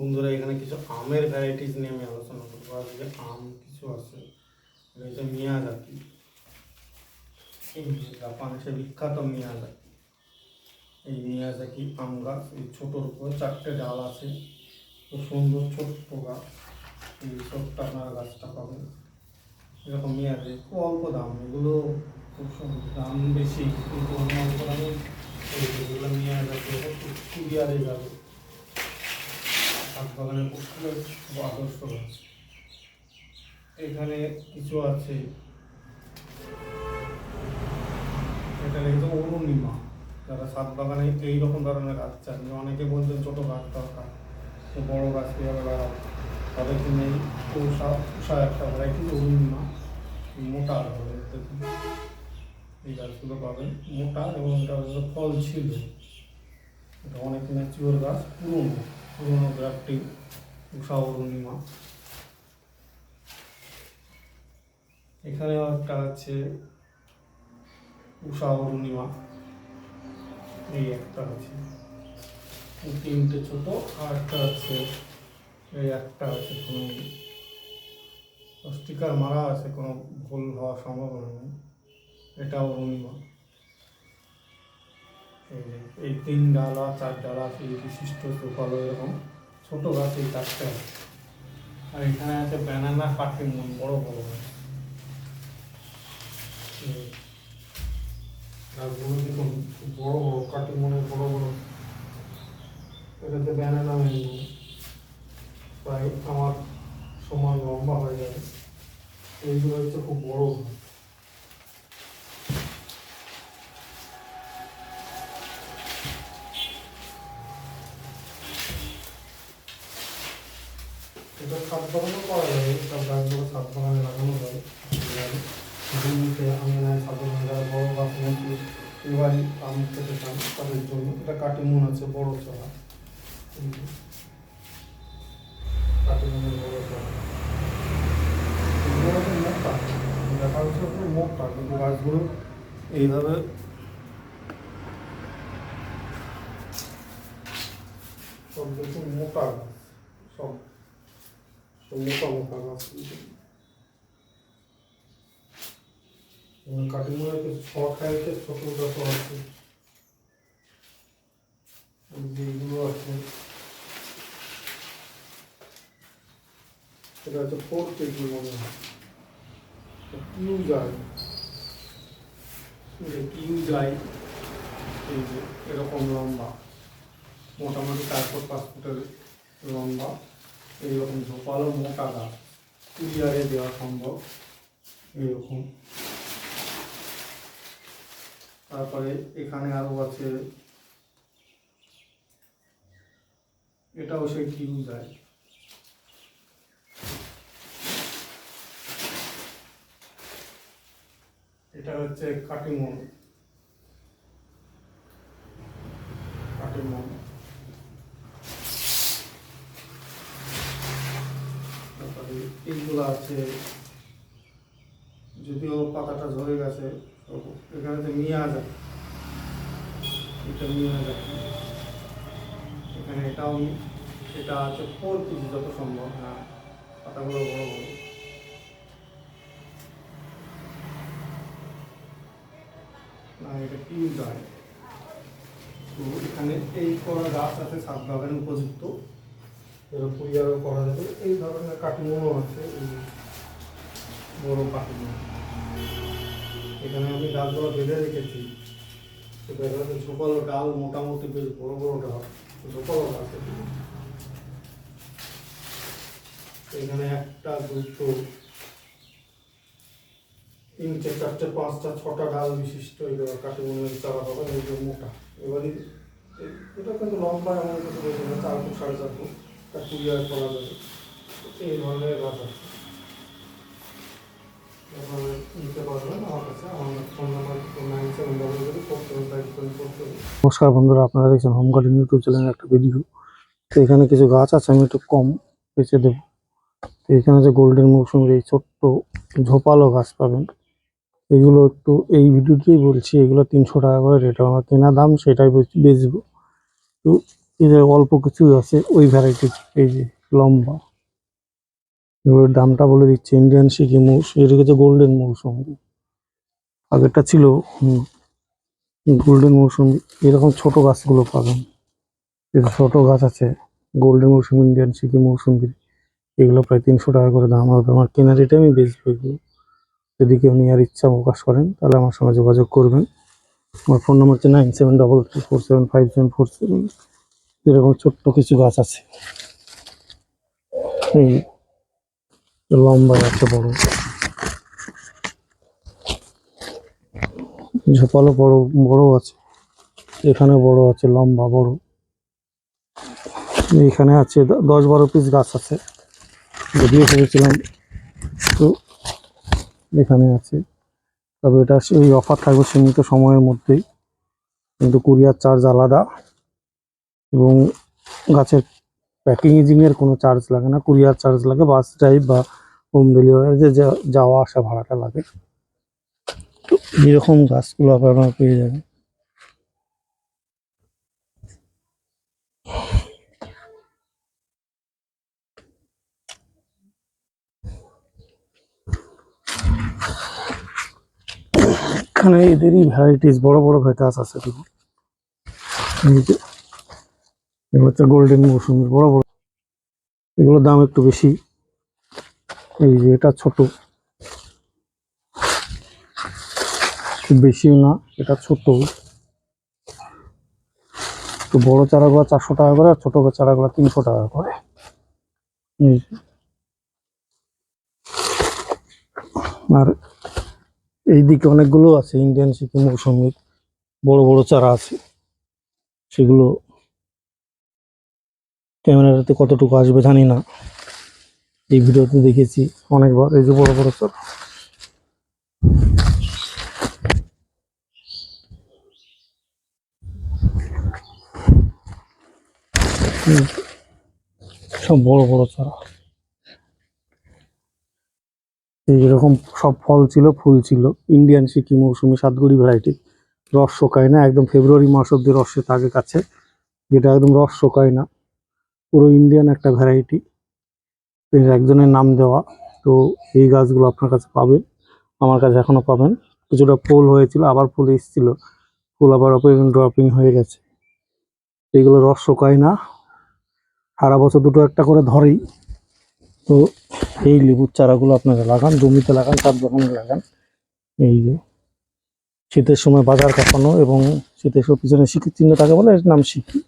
বন্ধুরা, এখানে কিছু আমের ভ্যারাইটিস নিয়ে আমি আলোচনা করব। আজকে আম কিছু আছে, এটা মিয়াজাকি। জাপান সে বিখ্যাত মিয়াজাকি। এই মিয়াজাকি আম গাছ, এই ছোটোর উপর চারটে ডাল আছে, খুব সুন্দর ছোট্ট গাছ। এই ছোট্ট আপনারা গাছটা পাবেন। এরকম মিয়াজাকি, খুব অল্প দাম, এগুলো খুব সুন্দর। দাম বেশি, কিন্তু অন্য অল্প দামে এই যেগুলো মিয়াজাকি কুরিয়ারে যাবে। ছাদ বাগানের খুব আদর্শ গাছ এখানে কিছু আছে। এটা লিখেছে অরুণিমা যারা ছাদ বাগানে এইরকম ধরনের গাছ চান অনেকে বলছেন ছোটো গাছ দরকার বড় গাছ কীভাবে লাগাবো, তাদের জন্য এই উষা উষা একটা ভ্যারাইটি অরুণিমা মোটা হবে এই গাছগুলো পাবেন মোটা এবং এটা ফল ছিল। এটা অনেক ম্যাচিওর গাছ, পুরনো। পুরনো গ্রাফটিং উষা অরুণিমা এখানেও একটা আছে উষা অরুণিমা এই একটা আছে। তিনটে ছোট, আর একটা আছে, এই একটা আছে কোনো স্টিকার মারা আছে কোনো ভুল হওয়ার সম্ভাবনা নেই। এটা অরুণিমা এই তিন ডালা, চার ডালা এই বিশিষ্ট সুফল এরকম। ছোট গাছ এই চারটে আর এখানে আছে ব্যানানা মন, বড় বড় গাছ। আর গাছগুলো খুব বড় বড় কাটিমনের বড় বড় এটাতে ব্যানানা ম্যাঙ্গো প্রায় আমার সমান লম্বা হয়ে যাবে এইগুলো হচ্ছে খুব বড় গাছ এটা ছাদ বাগানও করা যাবে সব গাছগুলো ছাদ বাগানে লাগানো যাবে জমিতে আঙিনায় ছাদ বাগানে যারা বড় গাছ মধ্যে এবারই আম খেতে চান তাদের জন্য। এটা কাটিমুন আছে, বড় চারা কাটিমুনের বড় চারা এইভাবে সব মোটা মোটা গাছ। কাটিমুড়ে কিছু শখ আছে ছোট গাছ আছে এই যে এগুলো আছে। এটা হচ্ছে ফোর কেজি মনে হয়। কিউ যায়। কিউ যায়। এই যে এরকম লম্বা। মোটামুটি চার ফুট, পাঁচ ফুটের লম্বা। এইরকম ঝোপালো মোটা গাছ। কুরিয়ারে দেওয়া সম্ভব। এইরকম। তারপরে এখানে আরও আছে। এটাও সেই কিউ যায় এটা হচ্ছে কাটিমন। কাটিমন। তারপরে এইগুলো আছে। যদিও পাতাটা ঝরে গেছে। এখানে তো মিয়া যায়। এটা মিয়া যায়। এখানে এটাও এটা আছে ফোর কেজি যত সম্ভব। হ্যাঁ পাতাগুলো বড় বড়। না এটা কি যায়। তো এখানে এই করা গাছ আছে, সাত বাগানে উপযুক্ত। এর কুরিয়ারও করা যাবে এই ধরনের কাটিমনও আছে বড় কাটিমন এখানে আমি ডালগুলো বেঁধে রেখেছি। ঝোপালো ডাল, মোটামুটি বেশ বড় বড় ডাল গাছ এখানে একটা, দুটো, তিনটে, চারটে, পাঁচটা, ছটা ডাল বিশিষ্ট, এগুলো কাটিমনের চারা পাবেন এইগুলো মোটা। এবারে এটা কিন্তু লম্বা এমন কিছু রয়েছে না, চার ফুট, সাড়ে চার ফুট তা কুরিয়ার করা যাবে। এই ধরনের গাছ আছে নমস্কার বন্ধুরা, আপনারা দেখছেন হোম গার্ডেন ইউটিউব চ্যানেলের একটা ভিডিও তো এখানে কিছু গাছ আছে, আমি একটু কম বেঁচে দেব। তো এখানে যে গোল্ডেন মৌসুমের এই ছোট্ট ঝোপালো গাছ পাবেন, এগুলো একটু এই ভিডিওতেই বলছি, এগুলো তিনশো টাকা করে রেট আমার কেনা দাম সেটাই বেচ- বেচবো। তো যে অল্প কিছুই আছে, ওই ভ্যারাইটি এই যে লম্বা। এগুলোর দামটা বলে দিচ্ছে ইন্ডিয়ান সিকি মুস এটা হচ্ছে গোল্ডেন মৌসুমি আগেরটা ছিল গোল্ডেন মৌসুমি এরকম ছোট গাছগুলো পাবেন। ছোট গাছ আছে গোল্ডেন মৌসুমি ইন্ডিয়ান সিকি মৌসুমি এগুলো প্রায় তিনশো টাকা করে দাম হবে। আমার কেনার রেটে আমি বেচবো এগুলো। যদি কেউ নেওয়ার ইচ্ছা প্রকাশ করেন, তাহলে আমার সঙ্গে যোগাযোগ করবেন। আমার ফোন নম্বর হচ্ছে nine seven double three four seven five seven four seven. এরকম ছোট্ট কিছু গাছ আছে। লম্বা আছে বড়। ঝোপালো বড় বড় আছে। এখানে বড় আছে, লম্বা বড়। এখানে আছে দশ বারো পিস গাছ আছে। যদিও ভেবেছিলাম তো এখানে আছে। তবে এটা ওই অফার থাকবে সীমিত সময়ের মধ্যেই। কিন্তু কুরিয়ার চার্জ আলাদা এবং গাছের প্যাকেজিং এর কোনো চার্জ লাগে না কুরিয়ার চার্জ লাগে বাস ড্রাইভ বা হোম ডেলিভারি যে, যাওয়া আসা ভাড়াটা লাগে। তো এরকম গাছগুলো আপনারা পেয়ে যাবেন। এখানে এদেরই ভ্যারাইটিস বড় বড় ভেটাস আছে দেখুন। এগুলো হচ্ছে গোল্ডেন মৌসুমি বড় বড় এগুলোর দাম একটু বেশি। এই যে এটা ছোট। খুব বেশিও না, এটা ছোট। তো বড় চারাগুলো চারশো টাকা করে আর ছোট চারাগুলো তিনশো টাকা করে। আর এই দিকে অনেকগুলো আছে, ইন্ডিয়ান সিকিম মৌসুমির বড় বড় চারা আছে। সেগুলো ক্যামেরাতে কতটুকু আসবে জানি না। এই ভিডিওতে দেখেছি অনেকবার, এই যে বড় বড় হুম। সব বড় বড় চারা। এইরকম সব ফল ছিল, ফুল ছিল ইন্ডিয়ান সিকি মৌসুমি সাতগুড়ি ভ্যারাইটি রস শোকায় না, একদম ফেব্রুয়ারি মাস অব্দি রসে থাকে কাছে, যেটা একদম রস শোকায় না। পুরো ইন্ডিয়ান একটা ভ্যারাইটি এর একজনের নাম দেওয়া। তো এই গাছগুলো আপনার কাছে পাবেন আমার কাছে এখনও পাবেন। কিছুটা ফুল হয়েছিল, আবার ফুল এসেছিল। ফুল আবার ড্রপিং হয়ে গেছে। এইগুলো রস শোকায় না। সারা বছর দুটো একটা করে ধরেই। তো এই লেবুর চারাগুলো আপনারা লাগান, জমিতে লাগান চার দোকানে লাগান। এই যে শীতের সময় বাজার কাঁপানো এবং শীতের সময় পিছনে শিখির চিহ্ন থাকে বলে এর নাম শিখি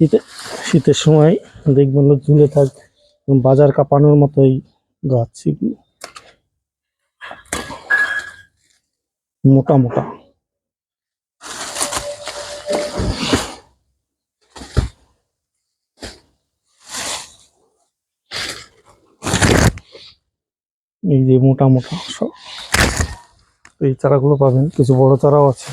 শীতে শীতের সময় দেখবেন ঝুলে থাক বাজার কাঁপানোর মতো এই গাছ শিখি মোটা মোটা। এই যে মোটা মোটা সব। এই চারাগুলো পাবেন, কিছু বড় চারাও আছে।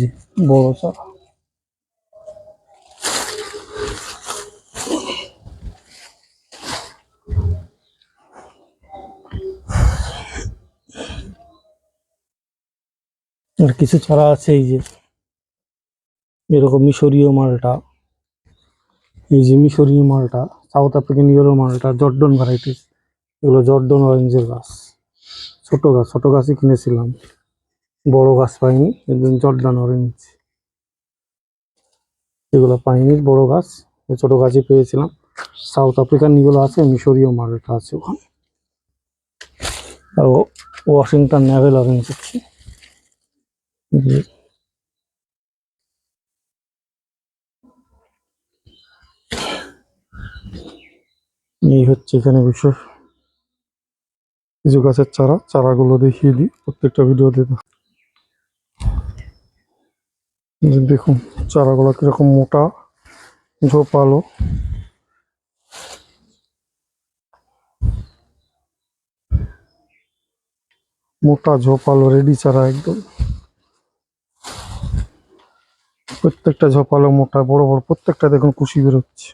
যে বড় চারা আর কিছু চারা আছে এই যে, এরকম মিশরীয় মালটা। এই যে মিশরীয় মালটা, সাউথ আফ্রিকান ইউরো মালটা, জর্ডন ভ্যারাইটিস এগুলো জর্ডন অরেঞ্জের গাছ। ছোট গাছ, ছোট গাছই কিনেছিলাম। বড় গাছ পাইনি একদম জর্ডান অরেঞ্জ এগুলো পাইনি, বড় গাছ ছোট গাছই পেয়েছিলাম। সাউথ আফ্রিকান ইগুলো আছে, মিশরীয় মালটা আছে ওখানে। আর ওয়াশিংটন ন্যাভেল অরেঞ্জ আছে এই হচ্ছে এখানে বিষয়। কিছু গাছের চারা, চারাগুলো দেখিয়ে দিই, প্রত্যেকটা ভিডিওতে দেখুন, চারাগুলো কীরকম মোটা, ঝোপালো। মোটা, ঝোপালো, রেডি চারা একদম। প্রত্যেকটা ঝোপালো মোটা, বড় বড়, প্রত্যেকটা দেখুন কুশি বেরোচ্ছে।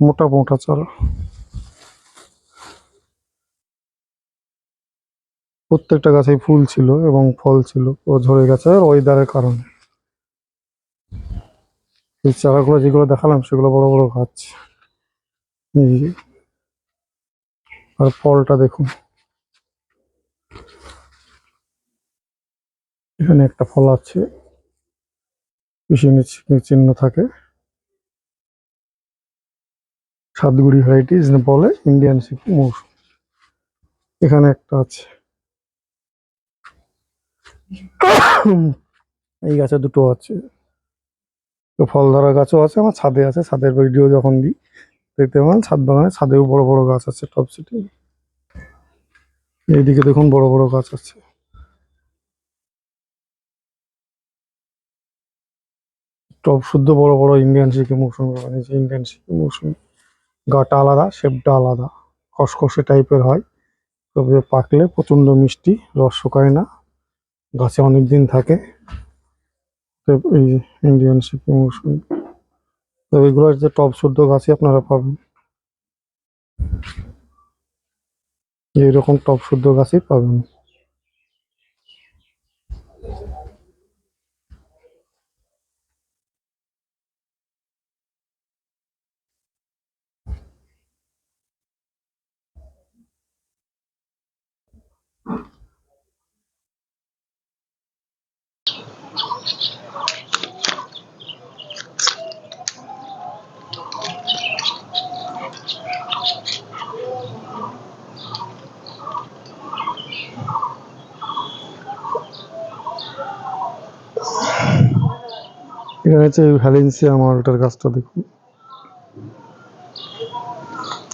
মোটা মোটা চারা। প্রত্যেকটা গাছেই ফুল ছিল এবং ফল ছিল, ও ঝরে গেছে ওয়েদারের কারণে। এই চারাগুলো যেগুলো দেখালাম, সেগুলো বড় বড় গাছ। আর ফলটা দেখুন। এখানে একটা ফল আছে চি- চিহ্ন থাকে। সাতগুড়ি ভ্যারাইটিস বলে ইন্ডিয়ান মৌসুম। এখানে একটা আছে। এই গাছে দুটো আছে। তো ফল ধরা গাছও আছে, আমার ছাদে আছে, ছাদের ভিডিও যখন দিই, দেখতে পাবেন, ছাদ বাগানে ছাদেও বড় বড় গাছ আছে টপ সিটি এইদিকে দেখুন বড় বড় গাছ আছে। টপ শুদ্ধ বড় বড় ইন্ডিয়ান সিকিম মৌসুমি বাগান ইন্ডিয়ান সিকিম মৌসুমি। গাটা আলাদা শেপটা আলাদা, খসখসে টাইপের হয়। তবে পাকলে প্রচণ্ড মিষ্টি, রস শুকায় না, গাছে অনেক দিন থাকে। এই ইন্ডিয়ান সিকিম মৌসুমি তো এইগুলো যে টপ শুদ্ধ গাছই আপনারা পাবেন। এইরকম টপ শুদ্ধ গাছই পাবেন। এখানে হচ্ছে ভ্যালেন্সিয়া মালটার গাছটা দেখুন।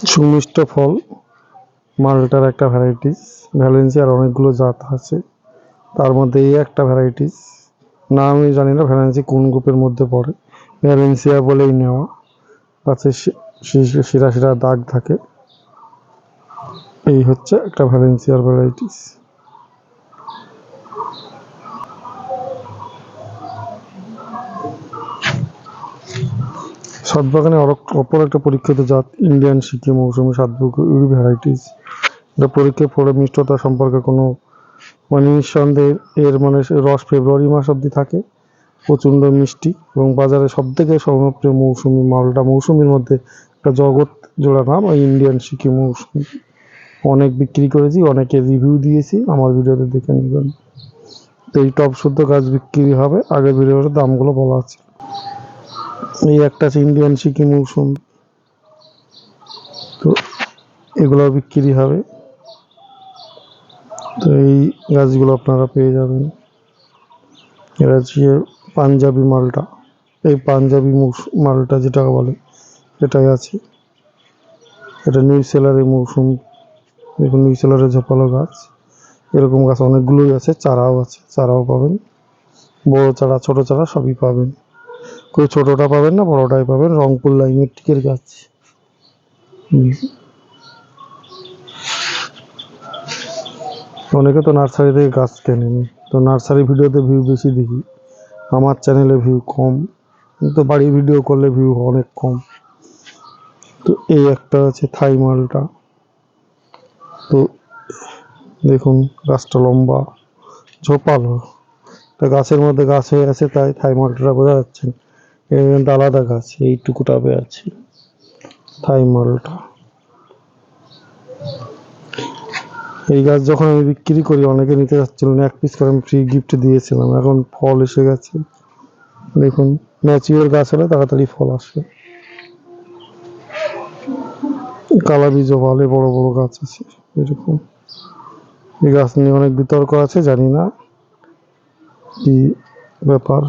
সুমিষ্ট ফল, মালটার একটা ভ্যারাইটিস ভ্যালেন্সিয়ার অনেকগুলো জাত আছে। তার মধ্যে এই একটা ভ্যারাইটিস না আমি জানি না ভ্যালেন্সি কোন গ্রুপের মধ্যে পড়ে। ভ্যালেন্সিয়া বলেই নেওয়া। গাছে শি- শি- শিরা শিরা দাগ থাকে। এই হচ্ছে একটা ভ্যালেন্সিয়ার ভ্যারাইটিস সাতবাগানে অপর একটা পরীক্ষিত জাত ইন্ডিয়ান সিকিম মৌসুমি সাতবুকুরি ভ্যারাইটিস এটা পরীক্ষায় পড়ে মিষ্টতা সম্পর্কে কোনো মানে নিঃসন্দেহে এর মানে রস ফেব্রুয়ারি মাস অবধি থাকে। প্রচণ্ড মিষ্টি এবং বাজারে সব থেকে সর্বপ্রিয় মৌসুমি মালটা মৌসুমির মধ্যে একটা জগৎ জোড়া নাম, ওই ইন্ডিয়ান সিকিম মৌসুমি। অনেক বিক্রি করেছি, অনেকে রিভিউ দিয়েছি, আমার ভিডিওতে দেখে নেবেন। তো এই টপ শুদ্ধ গাছ বিক্রি হবে, আগের ভিডিওতে দামগুলো বলা আছে। এই একটা আছে ইন্ডিয়ান সিকিম মৌসুম তো এগুলো বিক্রি হবে। তো এই গাছগুলো আপনারা পেয়ে যাবেন। এটা হচ্ছে পাঞ্জাবি মালটা। এই পাঞ্জাবি মালটা যেটা বলে এটাই আছে। এটা নিউ সেলারের মৌসুম। দেখুন নিউ সেলারের ঝোপালো গাছ। এরকম গাছ অনেকগুলোই আছে, চারাও আছে, চারাও পাবেন। বড় চারা, ছোট চারা সবই পাবেন। কেউ ছোটটা পাবেন না, বড়টাই পাবেন। রংপুর লাইনের টিকের গাছ। অনেকে তো নার্সারি থেকে গাছ কেনেন। তো নার্সারি ভিডিওতে ভিউ বেশি দেখি। আমার চ্যানেলে ভিউ কম। কিন্তু বাড়ির ভিডিও করলে ভিউ অনেক কম। তো এই একটা আছে থাই মালটা। তো দেখুন, গাছটা লম্বা, ঝোপালো। তা গাছের মধ্যে গাছ হয়ে আছে তাই থাই মালটা বোঝা যাচ্ছে না। আলাদা গাছ, এইটুকু টাবে আছে, থাই মালটা। এই গাছ যখন আমি বিক্রি করি, অনেকে নিতে যাচ্ছিল না এক পিস করে আমি ফ্রি গিফট দিয়েছিলাম, এখন ফল এসে গেছে। দেখুন, ম্যাচিওর গাছ হলে তাড়াতাড়ি ফল আসে। কালা বীজ ভালো বড় বড় গাছ আছে, এরকম। এই গাছ নিয়ে অনেক বিতর্ক আছে, জানি না। কি ব্যাপার?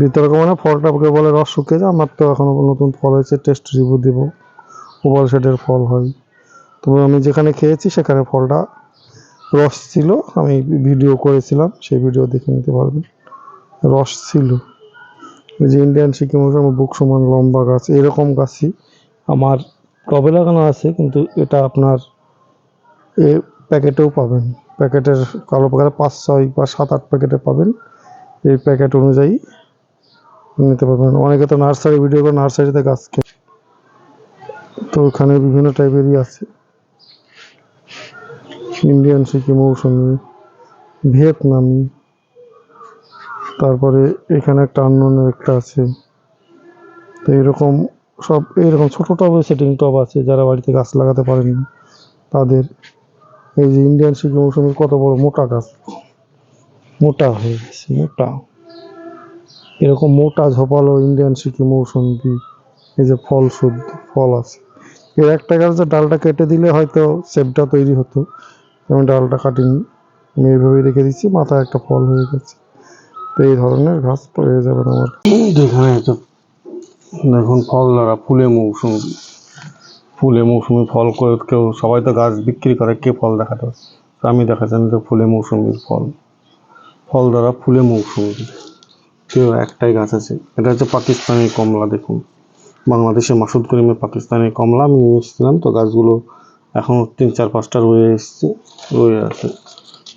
বিতর্ক মানে ফলটা ওকে বলে রস শুকিয়ে যায়? আমার তো এখনও নতুন ফল হয়েছে টেস্ট রিভিউ দেবো। ওভার শেডের ফল হয়। তবে আমি যেখানে খেয়েছি সেখানে ফলটা রস ছিল। আমি ভিডিও করেছিলাম, সেই ভিডিও দেখে নিতে পারবেন। রস ছিল। যে ইন্ডিয়ান সিকিম আমার বুক সমান লম্বা গাছ, এরকম গাছই আমার টবে লাগানো আছে, কিন্তু এটা আপনার এ প্যাকেটেও পাবেন। প্যাকেটের কালো প্যাকেটে পাঁচ, ছয় বা সাত, আট প্যাকেটে পাবেন। এই প্যাকেট অনুযায়ী নিতে পারবেন। অনেকে তো নার্সারি ভিডিও করে নার্সারিতে গাছ কেনে। তো ওখানে বিভিন্ন টাইপেরই আছে। ইন্ডিয়ান সিকি মৌসুমি, ভিয়েতনামি, তারপরে এখানে একটা আননোনের একটা আছে। তো এরকম সব এইরকম ছোটো টবে, সেটিং টব আছে যারা বাড়িতে গাছ লাগাতে পারেন তাদের এই যে ইন্ডিয়ান সিকি মৌসুমির কত বড় মোটা গাছ? মোটা হয়ে গেছে, মোটা। এরকম মোটা ঝোপালো ইন্ডিয়ান সিকি মৌসুমি এই যে ফল শুদ্ধ ফল আছে। এর একটা গাছের ডালটা কেটে দিলে হয়তো সেপটা তৈরি হতো আমি ডালটা কাটিনি, আমি এইভাবেই রেখে দিচ্ছি, মাথায় একটা ফল হয়ে গেছে। তো এই ধরনের গাছ পেয়ে যাবেন আমার। দেখুন ফল দ্বারা ফুলে মৌসুমি। ফুলে মৌসুমি ফল কেউ, সবাই তো গাছ বিক্রি করে, কে ফল দেখাতে আমি দেখাচ্ছেন যে ফুলে মৌসুমির ফল। ফল দ্বারা ফুলে মৌসুমি। কেউ একটাই গাছ আছে। এটা হচ্ছে পাকিস্তানি কমলা, দেখুন। বাংলাদেশে মাসুদ করিমে পাকিস্তানি কমলা, আমি নিয়ে এসেছিলাম তো, গাছগুলো এখনও তিন চার পাঁচটা রয়ে এসছে, রয়ে আছে।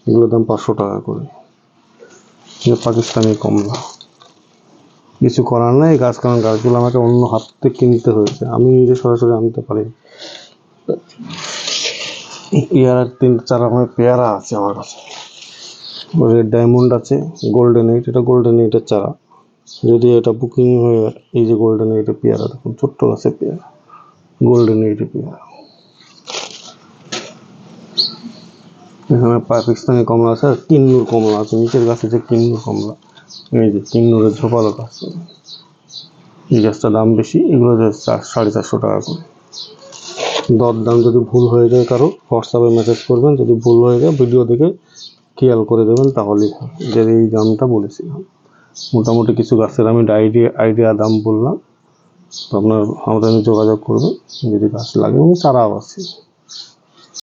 এগুলোর দাম পাঁচশো টাকা করে। পাকিস্তানি কমলা। কিছু করার নাই, গাছ কারণ গাছগুলো আমাকে অন্য হাত থেকে কিনতে হয়েছে। আমি নিজে সরাসরি আনতে পারি। পেয়ারা তিন চার রকমের পেয়ারা আছে আমার কাছে। রেড ডায়মন্ড আছে, গোল্ডেন এইট, এটা গোল্ডেন এইটের চারা। যদি এটা বুকিং হয়ে এই যে গোল্ডেন এইটের পেয়ারা দেখুন ছোট্ট গাছের পেয়ারা, গোল্ডেন এইটের পেয়ারা। এখানে পাকিস্তানি কমলা আছে আর কিন্নুর কমলা আছে, নিচের গাছে যে কিন্নুর কমলা। এই যে কিন্নুরের ঝোপালো গাছ এই গাছটার দাম বেশি, এগুলো সাড়ে চারশো টাকা করে। দর দাম যদি ভুল হয়ে যায় কারও, হোয়াটসঅ্যাপে মেসেজ করবেন, যদি ভুল হয়ে যায় ভিডিও দেখে খেয়াল করে দেবেন, তাহলেই যে এই দামটা বলেছিলাম। মোটামুটি কিছু গাছের আমি আইডিয়া আইডিয়া দাম বললাম। তো আপনার আমাদের যোগাযোগ করবেন, যদি গাছ লাগে এবং চারাও আছে।